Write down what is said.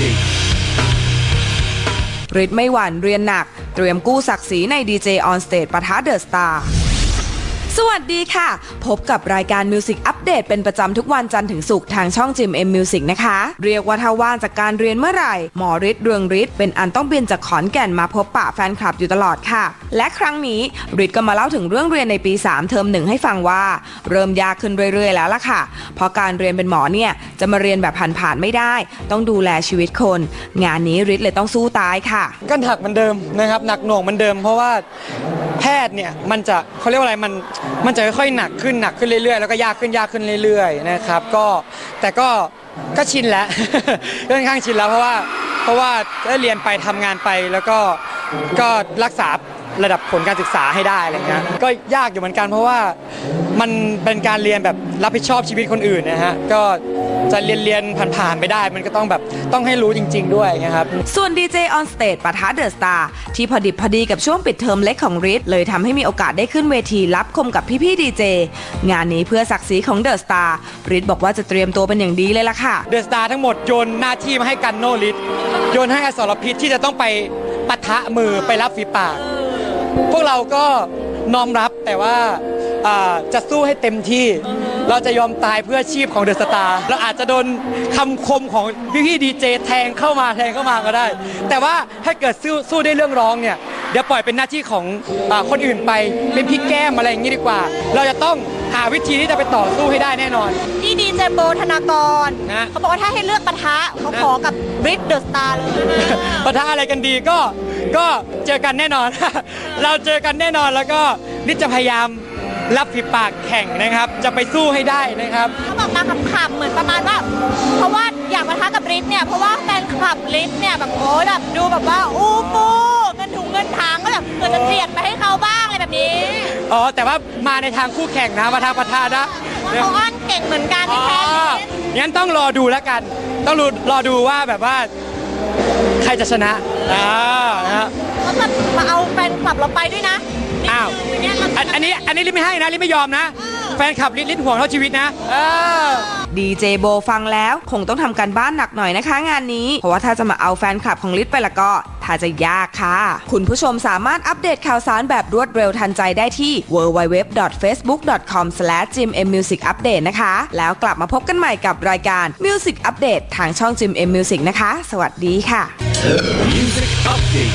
จริงฤทธิ์ไม่หวั่นเรียนหนัก เตรียมกู้ศักดิ์ศรีในดีเจออนสเตจปะทะเดอะสตาร์ สวัสดีค่ะ พบกับรายการมิวสิกอัปเดตเป็นประจำทุกวันจันทร์ถึงศุกร์ทางช่องจิมเอ็มมิวสิกนะคะ เรียกว่าถ้าว่างจากการเรียนเมื่อไหร่หมอฤทธิ์เรืองฤทธิ์เป็นอันต้องบินจากขอนแก่นมาพบปะแฟนคลับอยู่ตลอดค่ะ และครั้งนี้ฤทธิ์ก็มาเล่าถึงเรื่องเรียนในปี 3 เทอมหนึ่งให้ฟังว่า เริ่มยากขึ้นเรื่อยๆ แล้วล่ะค่ะ เพราะการเรียนเป็นหมอเนี่ยจะมาเรียนแบบผ่านๆไม่ได้ ต้องดูแลชีวิตคน งานนี้ฤทธิ์เลยต้องสู้ตายค่ะก็หนักเหมือนเดิมนะครับหนักหน่วงเหมือนเดิม เพราะว่าแพทย์เนี่ยมันจะเขาเรียกว่าอะไรมันมันจะค่อยๆหนักขึ้นหนักขึ้นเรื่อยๆ แล้วก็ยากขึ้นยากขึ้นเรื่อยๆนะครับก็แต่ก็ก็ชินแล้วค่อนข้างชินแล้วเพราะว่าเพราะว่าได้เรียนไปทำงานไปแล้วก็ก็รักษา ระดับผลการศึกษาให้ได้อะไรเงี้ยก็ยากอยู่เหมือนกันเพราะว่ามันเป็นการเรียนแบบรับผิดชอบชีวิตคนอื่นนะฮะก็จะเรียนเรียนผ่านๆไปได้ มันก็ต้องแบบต้องให้รู้จริง ๆ ด้วยนะครับ ส่วนดีเจออนสเตจปะทะเดอะสตาร์ที่พอดิบพอดีกับช่วงปิดเทอมเล็กของริทเลยทำให้มีโอกาสได้ขึ้นเวทีรับคมกับพี่ๆดีเจงานนี้เพื่อศักดิ์ศรีของเดอะสตาร์ริทบอกว่าจะเตรียมตัวเป็นอย่างดีเลยล่ะค่ะเดอะสตาร์ทั้งหมดโยนหน้าที่มาให้กันโนลิทโยนให้อสรพิษที่จะต้องไปปะทะมือไปรับฝีปาก พวกเราก็น้อมรับแต่ว่าอ่าจะสู้ให้เต็มที่ เราจะยอมตายเพื่อชีพของเดอะสตาร์เราอาจจะโดนคำคมของพี่ๆดีเจแทงเข้ามาแทงเข้ามาก็ได้ แต่ว่าถ้าเกิดสู้สู้ได้เรื่องร้องเนี่ยเดี๋ยวปล่อยเป็นหน้าที่ของอาคนอื่นไปเป็นพี่แก้มอะไรอย่างนี้ดีกว่า เราจะต้องหาวิธีที่จะไปต่อสู้ให้ได้แน่นอนนี่ดีเจโบธนากรนะเขาบอกว่าถ้าให้เลือกปะทะเขาขอกับบริดเดอะสตาร์เลยปะทะอะไรกันดีก็ ก็เจอกันแน่นอน เราเจอกันแน่นอนแล้วก็นิดจะพยายามรับฝีปากแข่งนะครับ จะไปสู้ให้ได้นะครับ เขาบอกมาขำๆเหมือนประมาณว่า เพราะว่าอยากปะทะกับริดเนี่ยเพราะว่าแฟนคลับริดเนี่ยแบบโอ้ยแบบดูแบบว่าอู้ปูเงินถุงเงินทางก็แบบเกิดจะเจียดไปให้เขาบ้างอะไรแบบนี้อ๋อแต่ว่ามาในทางคู่แข่งนะมาทางปะทะนะว่าเขาอ้อนเก่งเหมือนกันอ๋ไม่อแพ้ริดงั้นต้องรอดูแล้วกัน ต้องรอรอดูว่าแบบว่าใครจะชนะ อ่านะฮะ เขาแบบมาเอาแฟนคลับเราไปด้วยนะอ้าวนี่คืออันอันนี้อันนี้ลิศไม่ให้นะลิศไม่ยอมนะ แฟนคลับลิศลิศห่วงเท่าชีวิตนะเออ ดีเจโบฟังแล้ว คงต้องทำการบ้านหนักหน่อยนะคะ งานนี้ เพราะว่าถ้าจะมาเอาแฟนคลับของลิศไปละก็ถ้าจะยากค่ะ คุณผู้ชมสามารถอัปเดตข่าวสารแบบรวดเร็วทันใจได้ที่ www.facebook.com/gmmusic update นะคะ แล้วกลับมาพบกันใหม่กับรายการ Music Update ทางช่อง Gym M Music นะคะ สวัสดีค่ะ Music Update